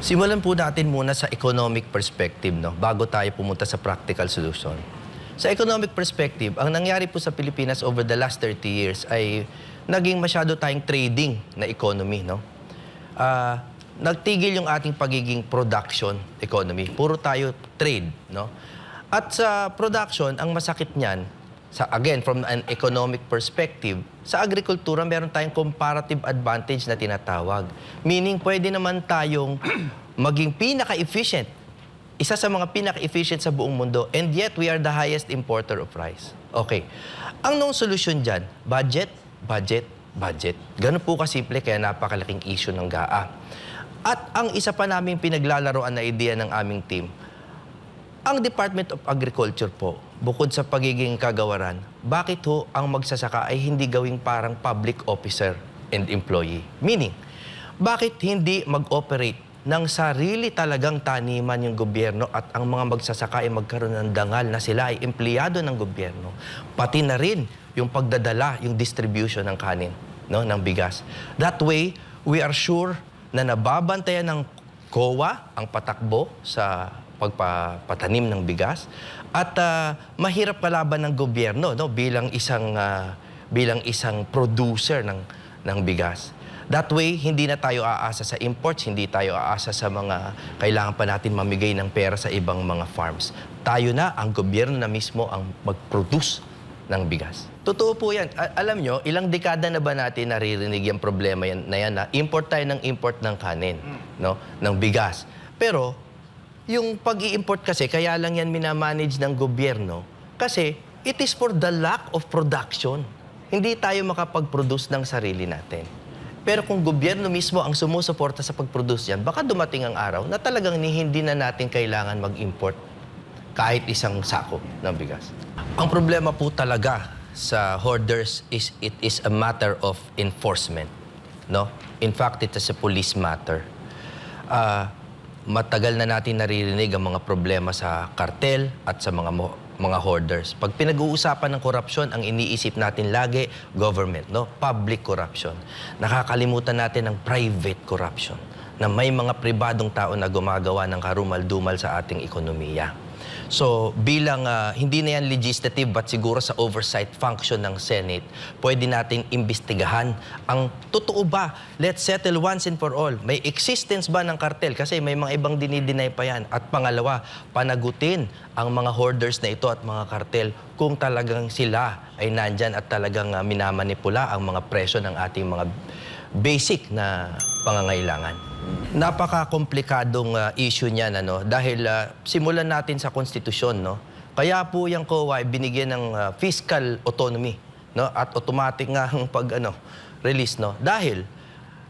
Simulan po natin muna sa economic perspective, no? Bago tayo pumunta sa practical solution. Sa economic perspective, ang nangyari po sa Pilipinas over the last 30 years ay naging masyado tayong trading na economy, no? Ah, nagtigil yung ating pagiging production economy. Puro tayo trade, no? At sa production, ang masakit niyan, sa again from an economic perspective, sa agrikultura meron tayong comparative advantage na tinatawag. Meaning pwede naman tayong maging pinaka-efficient. Isa sa mga pinaka-efficient sa buong mundo and yet we are the highest importer of rice. Okay. Ang nung solusyon diyan, budget, budget, budget. Ganun po kasimple kaya napakalaking issue ng GAA. At ang isa pa naming pinaglalaroan na idea ng aming team, ang Department of Agriculture po, bukod sa pagiging kagawaran, bakit ho ang magsasaka ay hindi gawing parang public officer and employee? Meaning, bakit hindi mag-operate ng sarili talagang taniman yung gobyerno at ang mga magsasaka ay magkaroon ng dangal na sila ay empleyado ng gobyerno. Pati na rin yung pagdadala, yung distribution ng kanin, no, ng bigas. That way, we are sure na nababantayan ng COA ang patakbo sa pagpapatanim ng bigas at ah, mahirap kalaban ng gobyerno no bilang isang ah, bilang isang producer ng ng bigas. That way, hindi na tayo aasa sa imports, hindi tayo aasa sa mga kailangan pa natin mamigay ng pera sa ibang mga farms. Tayo na, ang gobyerno na mismo ang mag-produce ng bigas. Totoo po yan. A- alam nyo, ilang dekada na ba natin naririnig yung problema yan, na yan na import tayo ng import ng kanin, no? ng bigas. Pero, yung pag-i-import kasi, kaya lang yan minamanage ng gobyerno kasi it is for the lack of production. Hindi tayo makapag-produce ng sarili natin. Pero kung gobyerno mismo ang sumusuporta sa pag-produce yan, baka dumating ang araw na talagang hindi na natin kailangan mag-import kahit isang sako ng bigas. Ang problema po talaga sa hoarders is it is a matter of enforcement. No? In fact, it is a police matter. Ah, matagal na natin naririnig ang mga problema sa kartel at sa mga mga hoarders. Pag pinag-uusapan ng korupsyon, ang iniisip natin lagi, government, no? Public corruption. Nakakalimutan natin ang private corruption na may mga pribadong tao na gumagawa ng karumal-dumal sa ating ekonomiya. So bilang ah, hindi na yan legislative but siguro sa oversight function ng Senate, pwede nating imbestigahan ang totoo ba, let's settle once and for all. May existence ba ng kartel? Kasi may mga ibang dinideny pa yan. At pangalawa, panagutin ang mga hoarders na ito at mga kartel kung talagang sila ay nandyan at talagang ah, minamanipula ang mga presyo ng ating mga basic na pangangailangan. Napaka-komplikadong ah, issue niyan ano dahil ah, simulan natin sa konstitusyon no. Kaya po yung COA ay binigyan ng ah, fiscal autonomy no at automatic nga ang pag ano release no dahil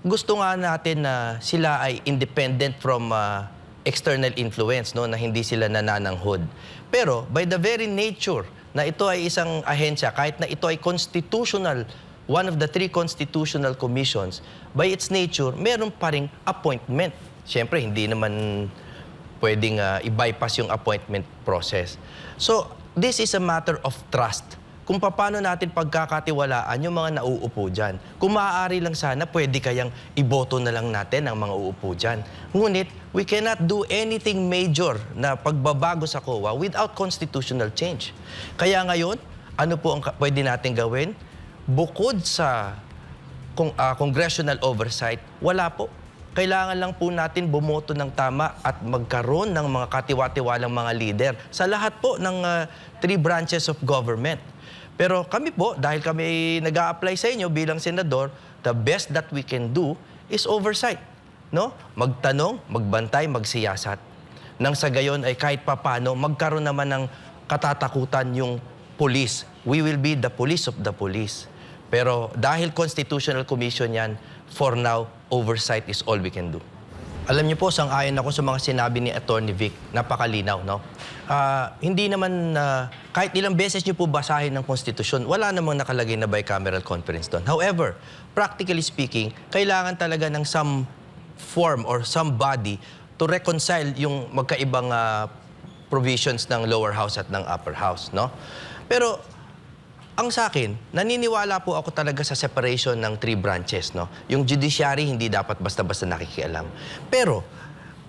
gusto nga natin na sila ay independent from ah, external influence no na hindi sila nanananghod. Pero by the very nature na ito ay isang ahensya kahit na ito ay constitutional one of the three constitutional commissions, by its nature, meron pa ring appointment. Siyempre, hindi naman pwedeng ah, i-bypass yung appointment process. So, this is a matter of trust. Kung paano natin pagkakatiwalaan yung mga nauupo dyan. Kung maaari lang sana, pwede kayang iboto na lang natin ang mga uupo dyan. Ngunit, we cannot do anything major na pagbabago sa COA without constitutional change. Kaya ngayon, ano po ang pwede natin gawin? Bukod sa kung, ah, congressional oversight, wala po. Kailangan lang po natin bumoto ng tama at magkaroon ng mga katiwa-tiwalang mga leader sa lahat po ng ah, three branches of government. Pero kami po, dahil kami nag apply sa inyo bilang senador, the best that we can do is oversight. No? Magtanong, magbantay, magsiyasat. Nang sa gayon ay kahit papano, magkaroon naman ng katatakutan yung police. We will be the police of the police. Pero dahil constitutional commission yan, for now, oversight is all we can do. Alam niyo po, sang-ayon ako sa mga sinabi ni Attorney Vic. Napakalinaw, no? Ah, hindi naman, ah, kahit ilang beses niyo po basahin ng konstitusyon, wala namang nakalagay na bicameral conference doon. However, practically speaking, kailangan talaga ng some form or some body to reconcile yung magkaibang ah, provisions ng lower house at ng upper house, no? Pero ang sa akin, naniniwala po ako talaga sa separation ng three branches, no? Yung judiciary hindi dapat basta-basta nakikialam. Pero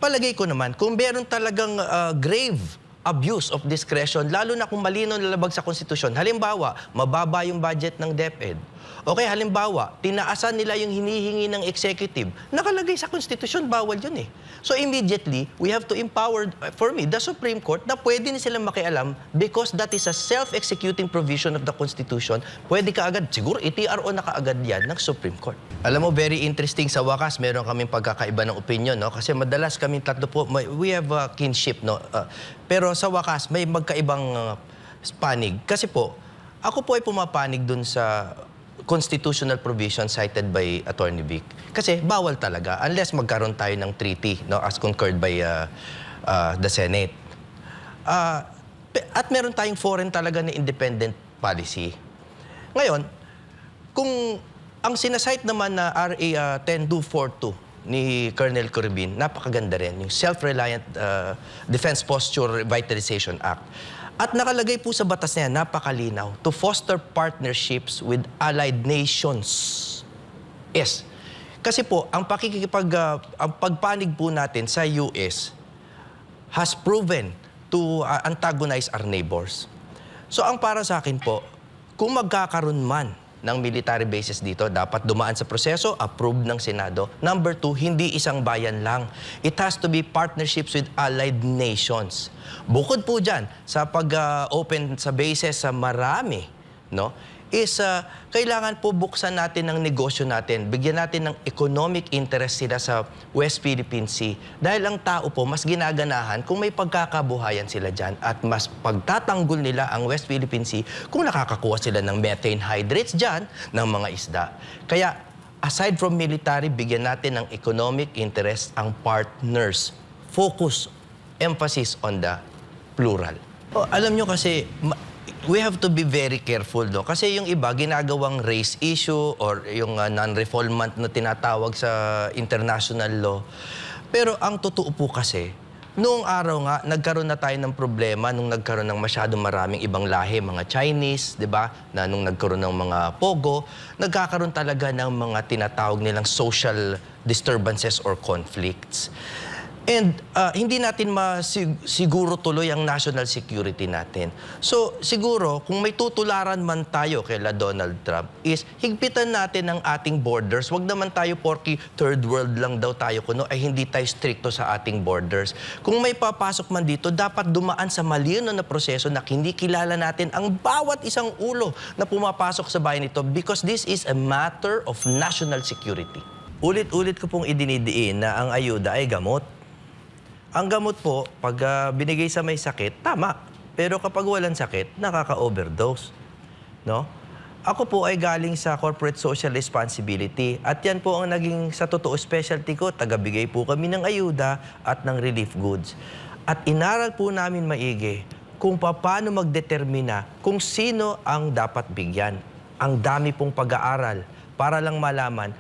palagay ko naman, kung meron talagang ah, grave abuse of discretion, lalo na kung malino lalabag sa konstitusyon. Halimbawa, mababa yung budget ng DepEd. Okay, halimbawa, tinaasan nila yung hinihingi ng executive. Nakalagay sa konstitusyon, bawal yun eh. So immediately, we have to empower, uh, for me, the Supreme Court na pwede na silang makialam because that is a self-executing provision of the Constitution. Pwede ka agad, siguro iTRO na kaagad yan ng Supreme Court. Alam mo, very interesting sa wakas, meron kaming pagkakaiba ng opinion, no? Kasi madalas kaming tatlo po, may- we have a kinship, no? Uh, pero sa wakas, may magkaibang uh, panig. Kasi po, ako po ay pumapanig dun sa constitutional provision cited by Attorney Vic. Kasi bawal talaga unless magkaroon tayo ng treaty no as concurred by uh, uh, the Senate. Pe- at meron tayong foreign talaga na independent policy. Ngayon, kung ang sinasite naman na RA uh, 10242 ni Colonel Corbin, napakaganda rin, yung Self-Reliant uh, Defense Posture Revitalization Act. At nakalagay po sa batas niya, napakalinaw, to foster partnerships with allied nations. Yes. Kasi po, ang pakikipag, uh, ang pagpanig po natin sa US has proven to uh, antagonize our neighbors. So ang para sa akin po, kung magkakaroon man ng military bases dito, dapat dumaan sa proseso, approved ng Senado. Number two, hindi isang bayan lang. It has to be partnerships with allied nations. Bukod po dyan, sa pag-open sa bases sa marami, no, is uh, kailangan po buksan natin ng negosyo natin. Bigyan natin ng economic interest sila sa West Philippine Sea. Dahil ang tao po, mas ginaganahan kung may pagkakabuhayan sila dyan at mas pagtatanggol nila ang West Philippine Sea kung nakakakuha sila ng methane hydrates dyan ng mga isda. Kaya aside from military, bigyan natin ng economic interest ang partners. Focus, emphasis on the plural. Oh, alam nyo kasi, we have to be very careful, no? Kasi yung iba, ginagawang race issue or yung uh, non-refoulement na tinatawag sa international law. Pero ang totoo po kasi, noong araw nga, nagkaroon na tayo ng problema nung nagkaroon ng masyadong maraming ibang lahi, mga Chinese, di ba? Na nung nagkaroon ng mga Pogo, nagkakaroon talaga ng mga tinatawag nilang social disturbances or conflicts. And uh, hindi natin masiguro tuloy ang national security natin. So siguro kung may tutularan man tayo kay Donald Trump is higpitan natin ang ating borders. Huwag naman tayo porky third world lang daw tayo kuno ay hindi tayo stricto sa ating borders. Kung may papasok man dito, dapat dumaan sa malino na proseso na hindi kilala natin ang bawat isang ulo na pumapasok sa bayan nito because this is a matter of national security. Ulit-ulit ko pong idinidiin na ang ayuda ay gamot. Ang gamot po, pag ah, binigay sa may sakit, tama. Pero kapag walang sakit, nakaka-overdose. No? Ako po ay galing sa corporate social responsibility at yan po ang naging sa totoo specialty ko. Tagabigay po kami ng ayuda at ng relief goods. At inaral po namin maigi kung paano magdetermina kung sino ang dapat bigyan. Ang dami pong pag-aaral para lang malaman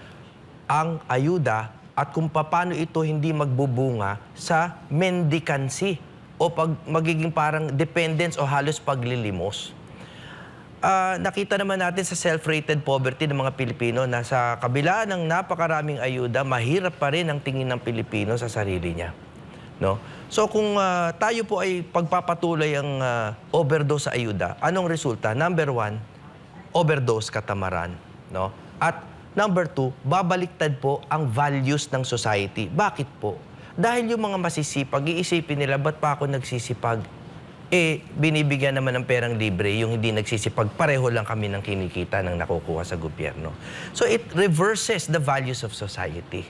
ang ayuda at kung paano ito hindi magbubunga sa mendicancy o pag magiging parang dependence o halos paglilimos. Ah, nakita naman natin sa self-rated poverty ng mga Pilipino na sa kabila ng napakaraming ayuda, mahirap pa rin ang tingin ng Pilipino sa sarili niya. No? So kung ah, tayo po ay pagpapatuloy ang ah, overdose sa ayuda, anong resulta? Number one, overdose katamaran. No? At number two, babaliktad po ang values ng society. Bakit po? Dahil yung mga masisipag, iisipin nila, ba't pa ako nagsisipag? eh, binibigyan naman ng perang libre yung hindi nagsisipag. Pareho lang kami ng kinikita ng nakukuha sa gobyerno. So it reverses the values of society.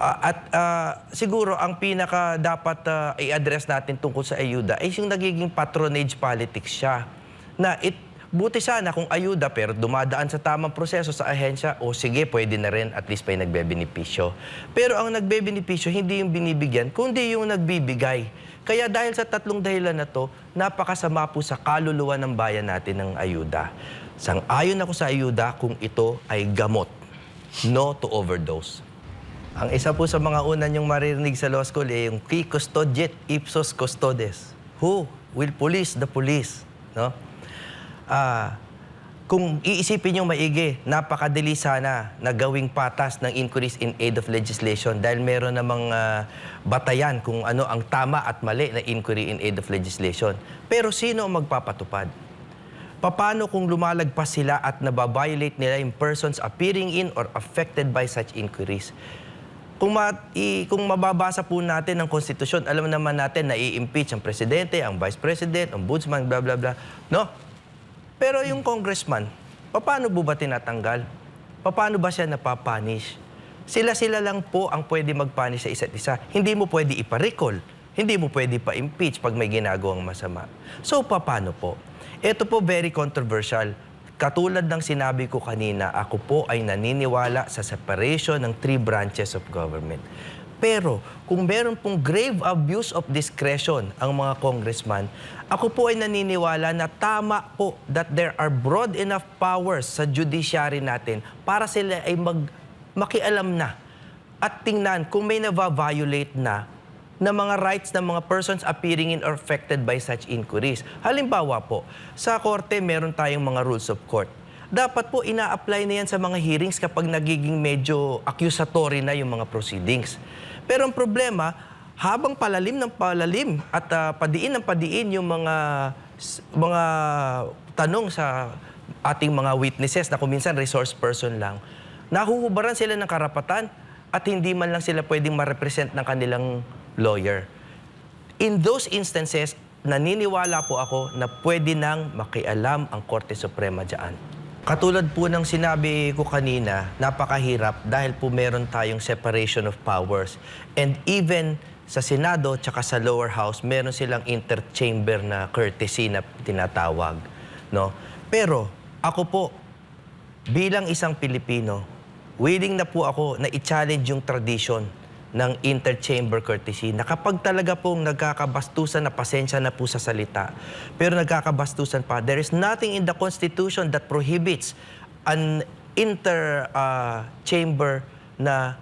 Ah, at ah, siguro ang pinaka dapat ah, i-address natin tungkol sa ayuda ay yung nagiging patronage politics siya. Na it, buti sana kung ayuda pero dumadaan sa tamang proseso sa ahensya, o sige, pwede na rin, at least may nagbebenepisyo. Pero ang nagbebenepisyo, hindi yung binibigyan, kundi yung nagbibigay. Kaya dahil sa tatlong dahilan na to, napakasama po sa kaluluwa ng bayan natin ng ayuda. Sang-ayon ako sa ayuda kung ito ay gamot. No to overdose. Ang isa po sa mga una niyong maririnig sa law school ay yung qui custodiet ipsos custodes. Who will police the police? No? Ah, kung iisipin nyo maigi, napakadali sana na gawing patas ng increase in aid of legislation dahil meron namang ah, batayan kung ano ang tama at mali na inquiry in aid of legislation. Pero sino ang magpapatupad? Paano kung lumalagpas sila at nababiolate nila yung persons appearing in or affected by such inquiries? Kung, ma- i- kung mababasa po natin ang konstitusyon, alam naman natin na i-impeach ang presidente, ang vice president, ang ombudsman, blah, blah, blah. No? Pero yung congressman, paano po ba tinatanggal? Paano ba siya napapanish? Sila-sila lang po ang pwede magpanish sa isa't isa. Hindi mo pwede ipa-recall. Hindi mo pwede pa-impeach pag may ginagawang masama. So, paano po? Ito po very controversial. Katulad ng sinabi ko kanina, ako po ay naniniwala sa separation ng three branches of government. Pero kung meron pong grave abuse of discretion ang mga congressman, ako po ay naniniwala na tama po that there are broad enough powers sa judiciary natin para sila ay mag, makialam na at tingnan kung may na-violate na na mga rights ng mga persons appearing in or affected by such inquiries. Halimbawa po, sa korte meron tayong mga rules of court. Dapat po ina-apply na yan sa mga hearings kapag nagiging medyo accusatory na yung mga proceedings. Pero ang problema, habang palalim ng palalim at ah, padiin ng padiin yung mga mga tanong sa ating mga witnesses na kuminsan resource person lang, nahuhubaran sila ng karapatan at hindi man lang sila pwedeng ma-represent ng kanilang lawyer. In those instances, naniniwala po ako na pwede nang makialam ang Korte Suprema dyan. Katulad po ng sinabi ko kanina, napakahirap dahil po meron tayong separation of powers. And even sa Senado tsaka sa lower house, meron silang interchamber na courtesy na tinatawag. No? Pero ako po, bilang isang Pilipino, willing na po ako na i-challenge yung tradition ng interchamber courtesy na kapag talaga pong nagkakabastusan na pasensya na po sa salita, pero nagkakabastusan pa, there is nothing in the Constitution that prohibits an inter-chamber na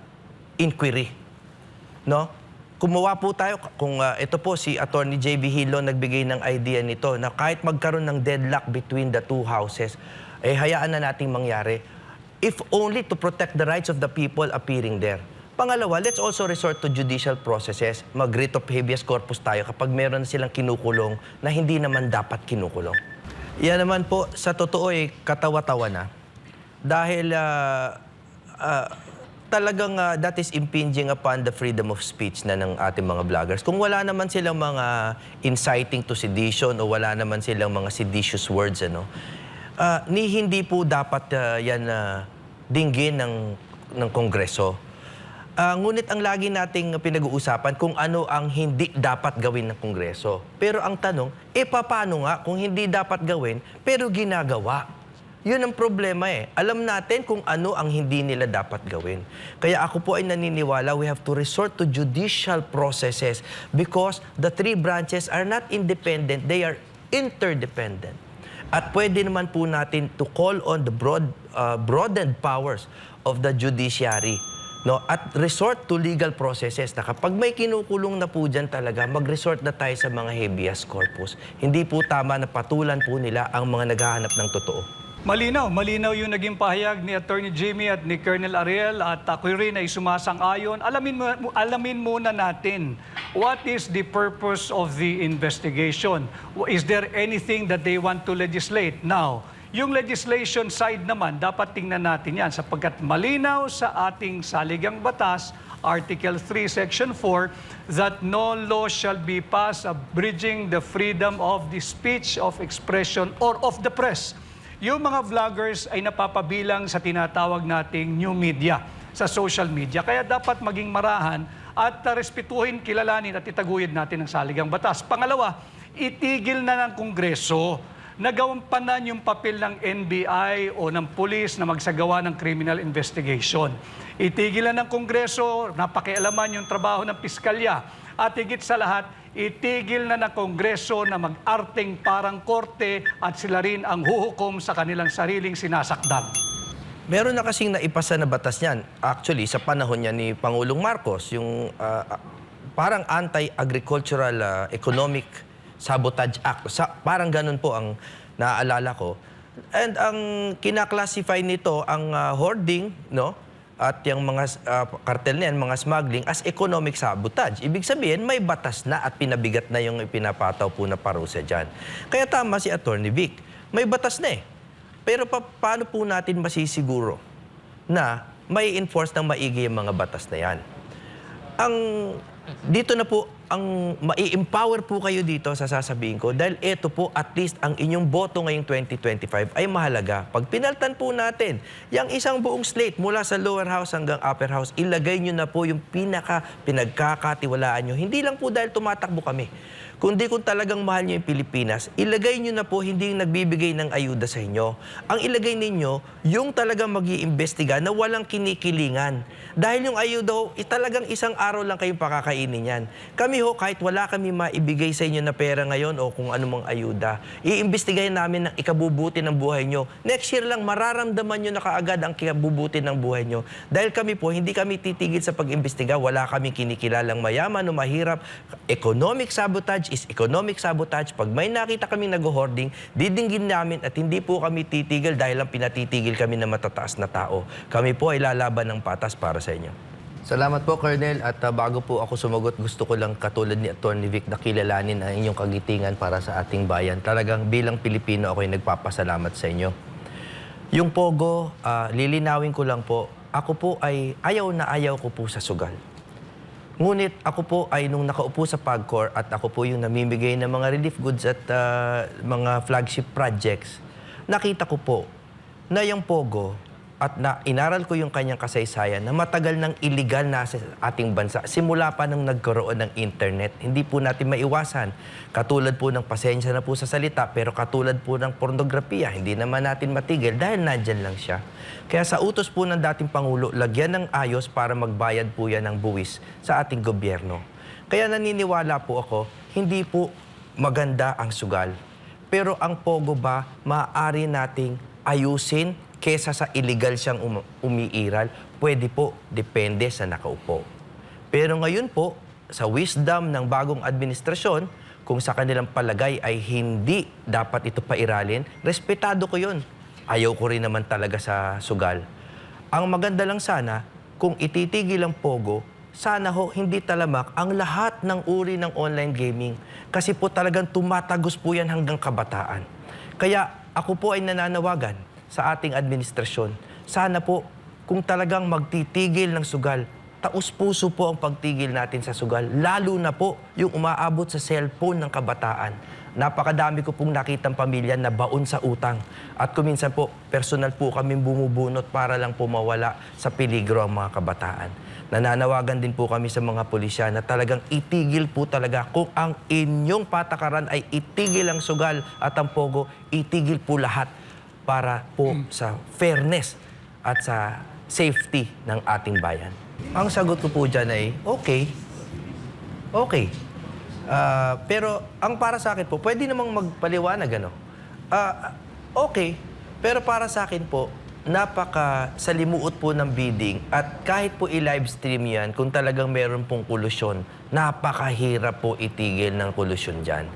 inquiry. No? Kumuha po tayo, kung ah, ito po si Attorney J.B. Hilo nagbigay ng idea nito na kahit magkaroon ng deadlock between the two houses, eh hayaan na nating mangyari if only to protect the rights of the people appearing there. Pangalawa, let's also resort to judicial processes. Mag-writ of habeas corpus tayo kapag meron silang kinukulong na hindi naman dapat kinukulong. Yan naman po, sa totoo eh, katawa-tawa na. Dahil ah, ah, talagang ah, that is impinging upon the freedom of speech na ng ating mga vloggers. Kung wala naman silang mga inciting to sedition o wala naman silang mga seditious words, ano, ah, ni hindi po dapat ah, yan na dinggin ng, ng Kongreso. Ah, ngunit ang lagi nating pinag-uusapan kung ano ang hindi dapat gawin ng Kongreso. Pero ang tanong, e paano nga kung hindi dapat gawin pero ginagawa? Yun ang problema eh. Alam natin kung ano ang hindi nila dapat gawin. Kaya ako po ay naniniwala we have to resort to judicial processes because the three branches are not independent, they are interdependent. At pwede naman po natin to call on the broad, uh, broadened powers of the judiciary no at resort to legal processes na kapag may kinukulong na po dyan talaga, mag-resort na tayo sa mga habeas corpus. Hindi po tama na patulan po nila ang mga naghahanap ng totoo. Malinaw, malinaw yung naging pahayag ni Attorney Jimmy at ni Colonel Ariel at ako rin ay sumasang-ayon. Alamin, mo, alamin muna natin, what is the purpose of the investigation? Is there anything that they want to legislate? Now, yung legislation side naman, dapat tingnan natin yan sapagkat malinaw sa ating saligang batas, Article 3, Section 4, that no law shall be passed abridging the freedom of the speech, of expression, or of the press. Yung mga vloggers ay napapabilang sa tinatawag nating new media, sa social media. Kaya dapat maging marahan at uh, respetuhin, kilalanin at itaguyod natin ang saligang batas. Pangalawa, itigil na ng Kongreso na gawampanan yung papel ng NBI o ng pulis na magsagawa ng criminal investigation. Itigil na ng Kongreso, napakialaman yung trabaho ng piskalya. At higit sa lahat, itigil na ng Kongreso na mag-arting parang korte at sila rin ang huhukom sa kanilang sariling sinasakdal. Meron na kasing naipasa na batas niyan. Actually, sa panahon niya ni Pangulong Marcos, yung ah, parang anti-agricultural ah, economic sabotage act. Sa, parang ganun po ang naaalala ko. And ang kinaklasify nito, ang ah, hoarding, no? At yung mga kartel na yan, mga smuggling, as economic sabotage. Ibig sabihin, may batas na at pinabigat na yung ipinapataw po na parusa dyan. Kaya tama si Attorney Vic. May batas na eh. Pero pa- paano po natin masisiguro na may enforce ng maigi yung mga batas na yan? ang dito na po ang mai-empower po kayo dito sa sasabihin ko dahil ito po at least ang inyong boto ngayong 2025 ay mahalaga. Pag pinaltan po natin yung isang buong slate mula sa lower house hanggang upper house, ilagay nyo na po yung pinaka pinagkakatiwalaan nyo. Hindi lang po dahil tumatakbo kami. Kundi kung talagang mahal nyo yung Pilipinas, ilagay nyo na po hindi yung nagbibigay ng ayuda sa inyo. Ang ilagay ninyo, yung talagang mag iimbestiga na walang kinikilingan. Dahil yung ayuda eh, talagang isang araw lang kayong pakakainin yan. Kami ho, kahit wala kami maibigay sa inyo na pera ngayon o kung anumang ayuda, iimbestigahin namin ang ikabubuti ng buhay nyo. Next year lang, mararamdaman nyo na kaagad ang ikabubuti ng buhay nyo. Dahil kami po, hindi kami titigil sa pag-imbestiga. Wala kami kinikilalang mayaman o mahirap. Economic sabotage is economic sabotage. Pag may nakita kami nag-hoarding, didinggin namin at hindi po kami titigil dahil lang pinatitigil kami ng matataas na tao. Kami po ay lalaban ng patas para sa inyo. Salamat po, Colonel. At ah, bago po ako sumagot, gusto ko lang katulad ni Atty. Vic na kilalanin ang inyong kagitingan para sa ating bayan. Talagang bilang Pilipino, ako ay nagpapasalamat sa inyo. Yung Pogo, ah, lilinawin ko lang po, ako po ay ayaw na ayaw ko po sa sugal. Ngunit ako po ay nung nakaupo sa PAGCOR at ako po yung namimigay ng mga relief goods at ah, mga flagship projects, nakita ko po na yung Pogo at na inaral ko yung kanyang kasaysayan na matagal nang illegal na sa ating bansa simula pa nung nagkaroon ng internet. Hindi po natin maiwasan. Katulad po ng pasensya na po sa salita pero katulad po ng pornografiya, hindi naman natin matigil dahil nandyan lang siya. Kaya sa utos po ng dating Pangulo, lagyan ng ayos para magbayad po yan ng buwis sa ating gobyerno. Kaya naniniwala po ako, hindi po maganda ang sugal. Pero ang pogo ba, maaari nating ayusin kesa sa illegal siyang um- umiiral? Pwede po, depende sa nakaupo. Pero ngayon po, sa wisdom ng bagong administrasyon, kung sa kanilang palagay ay hindi dapat ito pairalin, respetado ko yun. Ayaw ko rin naman talaga sa sugal. Ang maganda lang sana, kung ititigil ang pogo, sana ho hindi talamak ang lahat ng uri ng online gaming. Kasi po talagang tumatagos po yan hanggang kabataan. Kaya ako po ay nananawagan sa ating administrasyon. Sana po, kung talagang magtitigil ng sugal, taus-puso po ang pagtigil natin sa sugal. Lalo na po yung umaabot sa cellphone ng kabataan. Napakadami ko pong nakitang pamilya na baon sa utang. At kuminsan po, personal po kami bumubunot para lang po mawala sa peligro ang mga kabataan. Nananawagan din po kami sa mga pulisya na talagang itigil po talaga kung ang inyong patakaran ay itigil ang sugal at ang pogo, itigil po lahat para po sa fairness at sa safety ng ating bayan. Ang sagot ko po dyan ay, okay, okay. Ah, pero ang para sa akin po, pwede namang magpaliwanag ano. Ah, okay, pero para sa akin po, napaka salimuot po ng bidding at kahit po i-live stream yan, kung talagang meron pong kolusyon, napakahirap po itigil ng kolusyon dyan.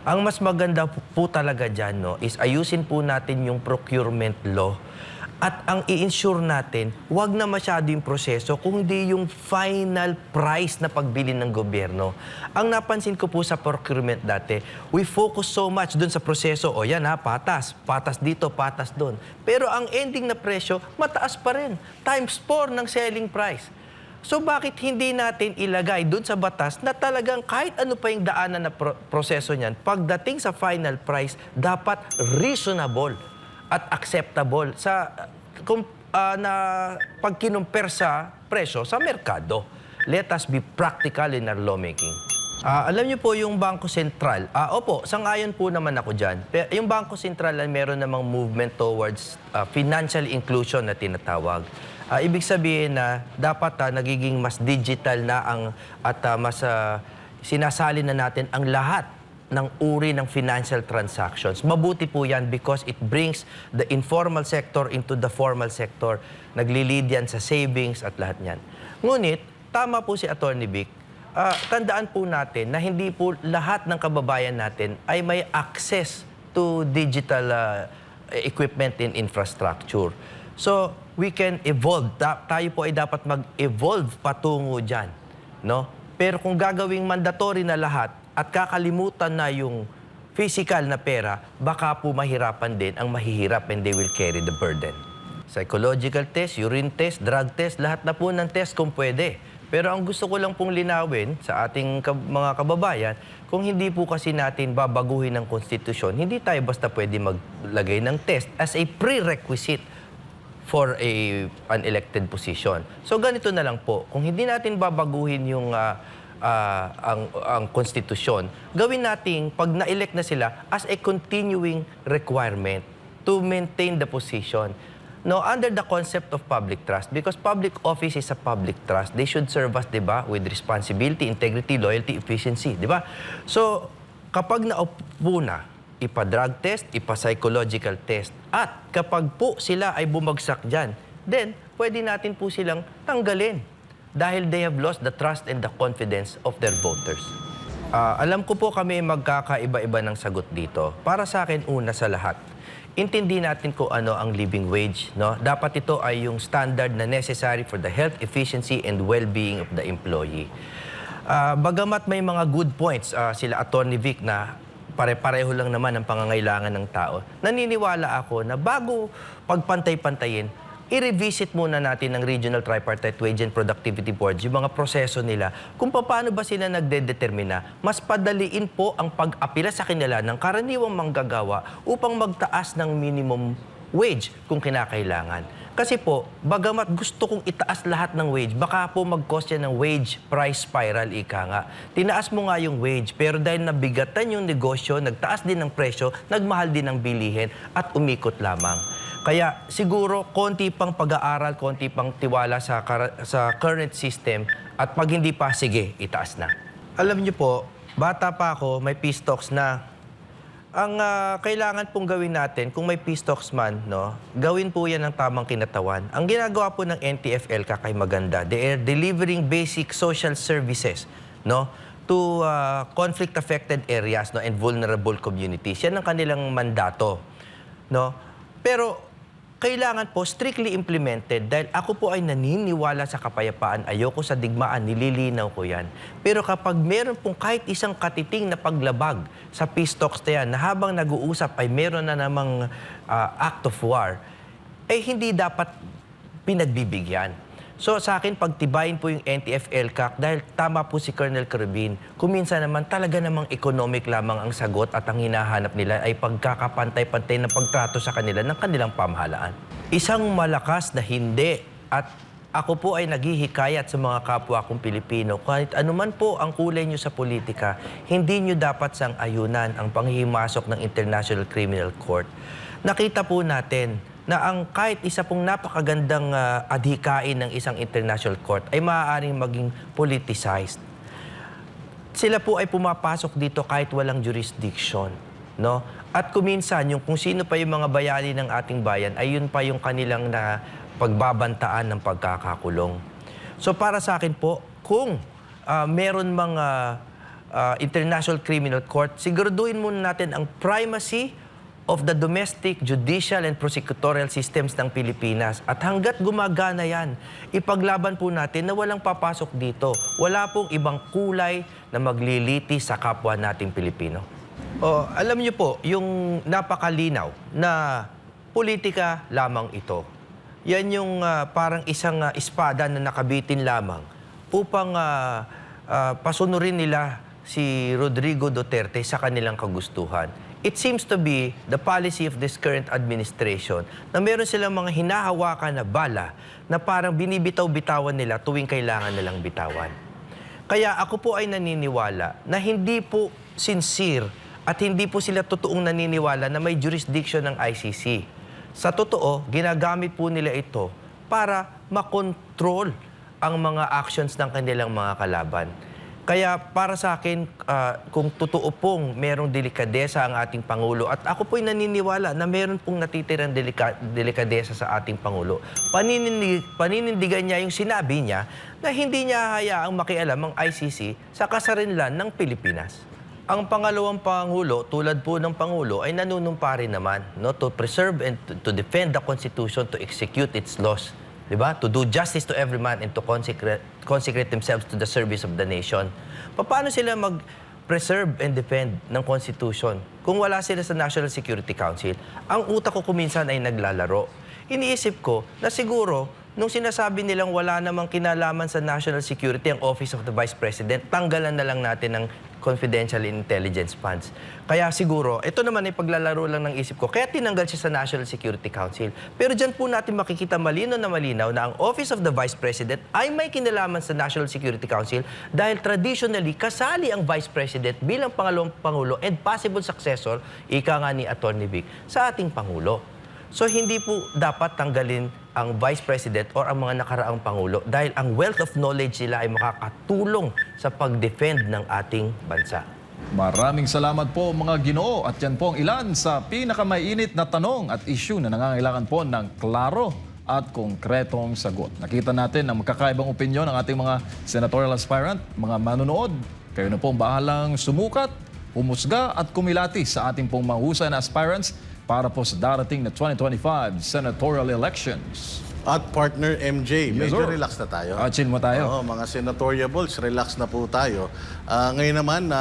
Ang mas maganda po, talaga dyan no, is ayusin po natin yung procurement law at ang i-ensure natin, wag na masyado yung proseso, kundi yung final price na pagbili ng gobyerno. Ang napansin ko po sa procurement dati, we focus so much dun sa proseso. O yan ha, patas. Patas dito, patas doon. Pero ang ending na presyo, mataas pa rin. Times 4 ng selling price. So bakit hindi natin ilagay dun sa batas na talagang kahit ano pa yung daanan na pro- proseso niyan, pagdating sa final price, dapat reasonable at acceptable sa kung ah, na pag kinumpir sa presyo sa merkado. Let us be practical in our lawmaking. Ah, alam niyo po yung Bangko Sentral. Ah, opo, sangayon po naman ako diyan. Yung Bangko Sentral ay meron namang movement towards ah, financial inclusion na tinatawag. Ah, ibig sabihin na dapat ah, nagiging mas digital na ang at ah, mas ah, sinasali na natin ang lahat ng uri ng financial transactions. Mabuti po yan because it brings the informal sector into the formal sector. Naglilid yan sa savings at lahat yan. Ngunit, tama po si Attorney Vic, ah, tandaan po natin na hindi po lahat ng kababayan natin ay may access to digital eh, equipment and infrastructure. So, we can evolve. Ta- tayo po ay dapat mag-evolve patungo dyan. No? Pero kung gagawing mandatory na lahat at kakalimutan na yung physical na pera, baka po mahirapan din ang mahihirap and they will carry the burden. Psychological test, urine test, drug test, lahat na po ng test kung pwede. Pero ang gusto ko lang pong linawin sa ating kab- mga kababayan, kung hindi po kasi natin babaguhin ng konstitusyon, hindi tayo basta pwede maglagay ng test as a prerequisite for a an elected position. So ganito na lang po, kung hindi natin babaguhin yung ah, ah, ang ang konstitusyon, gawin nating pag na-elect na sila as a continuing requirement to maintain the position. No, under the concept of public trust because public office is a public trust. They should serve us, 'di ba, with responsibility, integrity, loyalty, efficiency, 'di ba? So, kapag naupo na, ipa-drug test, ipa-psychological test. At kapag po sila ay bumagsak dyan, then pwede natin po silang tanggalin dahil they have lost the trust and the confidence of their voters. Ah, alam ko po kami magkakaiba-iba ng sagot dito. Para sa akin, una sa lahat, intindi natin kung ano ang living wage. No? Dapat ito ay yung standard na necessary for the health, efficiency, and well-being of the employee. Ah, bagamat may mga good points ah, sila Attorney Vic na pare-pareho lang naman ang pangangailangan ng tao, naniniwala ako na bago pagpantay-pantayin, i-revisit muna natin ng Regional Tripartite Wage and Productivity Boards yung mga proseso nila kung paano ba sila nagdedetermina. Mas padaliin po ang pag-apila sa kanila ng karaniwang manggagawa upang magtaas ng minimum wage kung kinakailangan. Kasi po, bagamat gusto kong itaas lahat ng wage, baka po mag-cause ng wage price spiral, ika nga. Tinaas mo nga yung wage, pero dahil nabigatan yung negosyo, nagtaas din ng presyo, nagmahal din ng bilihin, at umikot lamang. Kaya siguro, konti pang pag-aaral, konti pang tiwala sa, sa current system, at pag hindi pa, sige, itaas na. Alam niyo po, bata pa ako, may peace talks na ang ah, kailangan pong gawin natin, kung may peace talks man, no, gawin po yan ng tamang kinatawan. Ang ginagawa po ng NTFL, kakay maganda, they are delivering basic social services no, to ah, conflict-affected areas no, and vulnerable communities. Yan ang kanilang mandato. No? Pero kailangan po strictly implemented dahil ako po ay naniniwala sa kapayapaan. Ayoko sa digmaan, nililinaw ko yan. Pero kapag meron pong kahit isang katiting na paglabag sa peace talks na yan, na habang nag-uusap ay meron na namang ah, act of war, eh hindi dapat pinagbibigyan. So sa akin, pagtibayin po yung NTF-LCAC dahil tama po si Colonel Carabin. Kuminsan naman talaga namang economic lamang ang sagot at ang hinahanap nila ay pagkakapantay-pantay na pagtrato sa kanila ng kanilang pamahalaan. Isang malakas na hindi at ako po ay naghihikayat sa mga kapwa kong Pilipino. Kahit anuman po ang kulay nyo sa politika, hindi nyo dapat sang ayunan ang panghihimasok ng International Criminal Court. Nakita po natin na ang kahit isa pong napakagandang ah, adhikain ng isang international court ay maaaring maging politicized. Sila po ay pumapasok dito kahit walang jurisdiction, no? At kuminsan yung kung sino pa yung mga bayani ng ating bayan ay yun pa yung kanilang na pagbabantaan ng pagkakakulong. So para sa akin po, kung ah, meron mga ah, International Criminal Court, siguraduhin muna natin ang primacy of the domestic, judicial, and prosecutorial systems ng Pilipinas. At hanggat gumagana yan, ipaglaban po natin na walang papasok dito. Wala pong ibang kulay na magliliti sa kapwa nating Pilipino. Oh, alam niyo po, yung napakalinaw na politika lamang ito. Yan yung ah, parang isang ah, espada na nakabitin lamang upang ah, ah, pasunurin nila si Rodrigo Duterte sa kanilang kagustuhan. It seems to be the policy of this current administration na meron silang mga hinahawakan na bala na parang binibitaw-bitawan nila tuwing kailangan nilang bitawan. Kaya ako po ay naniniwala na hindi po sincere at hindi po sila totoong naniniwala na may jurisdiction ng ICC. Sa totoo, ginagamit po nila ito para makontrol ang mga actions ng kanilang mga kalaban. Kaya para sa akin, ah, kung totoo pong merong delikadesa ang ating Pangulo, at ako po'y naniniwala na meron pong natitirang delika- delikadesa sa ating Pangulo, paninindig, paninindigan niya yung sinabi niya na hindi niya hayaang makialam ang ICC sa kasarinlan ng Pilipinas. ang pangalawang pangulo, tulad po ng pangulo, ay nanunumpa rin naman no, to preserve and to, to defend the Constitution, to execute its laws. Di ba? To do justice to every man and to consecrate, consecrate themselves to the service of the nation. Paano sila mag-preserve and defend ng Constitution kung wala sila sa National Security Council? Ang utak ko kuminsan ay naglalaro. Iniisip ko na siguro nung sinasabi nilang wala namang kinalaman sa national security ang Office of the Vice President, tanggalan na lang natin ng confidential intelligence funds. Kaya siguro, ito naman ay paglalaro lang ng isip ko, kaya tinanggal siya sa National Security Council. Pero dyan po natin makikita malino na malinaw na ang Office of the Vice President ay may kinalaman sa National Security Council dahil traditionally kasali ang Vice President bilang pangalawang Pangulo and possible successor, ika nga ni Atty. Vic, sa ating Pangulo. So hindi po dapat tanggalin ang Vice President or ang mga nakaraang Pangulo dahil ang wealth of knowledge nila ay makakatulong sa pag-defend ng ating bansa. Maraming salamat po mga ginoo at yan po ang ilan sa pinakamainit na tanong at issue na nangangailangan po ng klaro at konkretong sagot. Nakita natin ang magkakaibang opinyon ng ating mga senatorial aspirant, mga manonood. Kayo na po ang bahalang sumukat, humusga at kumilati sa ating pong mahusay na aspirants para po sa darating na 2025 senatorial elections. At partner MJ, Yes, medyo sir. relax na tayo. Ah, chill mo tayo. Oo, mga senatoriables, relax na po tayo. Ah, ngayon naman, na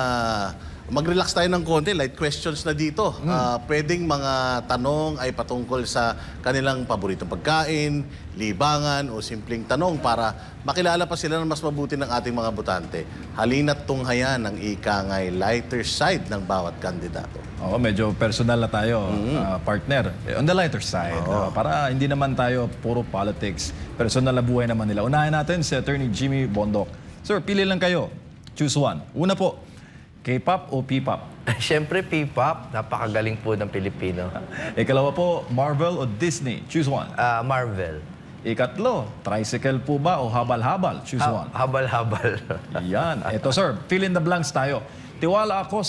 mag-relax tayo ng konti, light questions na dito. Hmm. Ah, pwedeng mga tanong ay patungkol sa kanilang paboritong pagkain, libangan o simpleng tanong para makilala pa sila ng mas mabuti ng ating mga botante. Halina't tunghayan ang ikangay lighter side ng bawat kandidato. Oo, medyo personal na tayo, ah, partner. Eh, On the lighter side, ah, para hindi naman tayo puro politics. Personal na buhay naman nila. Unahin natin si Attorney Jimmy Bondok. Sir, pili lang kayo. Choose one. Una po, K-pop o P-pop? Siyempre, P-pop, napakagaling po ng Pilipino. Ikalawa po, Marvel o Disney? Choose one. Ah, Marvel. Ikatlo, tricycle po ba o habal-habal? Choose Ha- one. habal-habal. Yan. Ito sir, fill in the blanks tayo. Tiwala ako sa